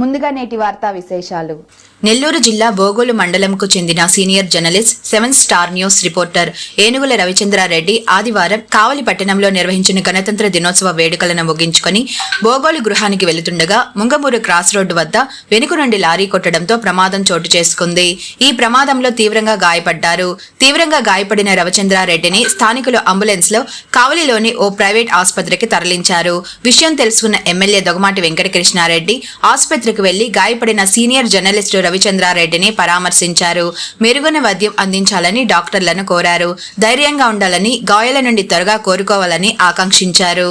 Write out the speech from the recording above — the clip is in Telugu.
ముందుగా నేటి వార్తా విశేషాలు. నెల్లూరు జిల్లా బోగోలు మండలంకు చెందిన senior journalist seven star news reporter Enugula Ravichandrareddy ఆదివారం కావలి పట్టణంలో నిర్వహించిన గణతంత్ర దినోత్సవ వేడుకలను ముగించుకొని బోగోలు గృహానికి వెళుతుండగా ముంగమూరు క్రాస్ రోడ్డు వద్ద వెనుక నుండి లారీ కొట్టడంతో ప్రమాదం చోటు చేసుకుంది. ఈ ప్రమాదంలో తీవ్రంగా గాయపడ్డారు. తీవ్రంగా గాయపడిన రవిచంద్రారెడ్డిని స్థానికులు అంబులెన్స్లో కావలిలోని ఓ ప్రైవేట్ ఆసుపత్రికి తరలించారు. విషయం తెలుసుకున్న ఎమ్మెల్యే దొగమాటి వెంకటకృష్ణారెడ్డి ఆసుపత్రికి వెళ్ళి గాయపడిన సీనియర్ జర్నలిస్టు రవిచంద్రారెడ్డిని పరామర్శించారు. మెరుగైన వైద్యం అందించాలని డాక్టర్లను కోరారు. ధైర్యంగా ఉండాలని గాయాల నుండి త్వరగా కోరుకోవాలని ఆకాంక్షించారు.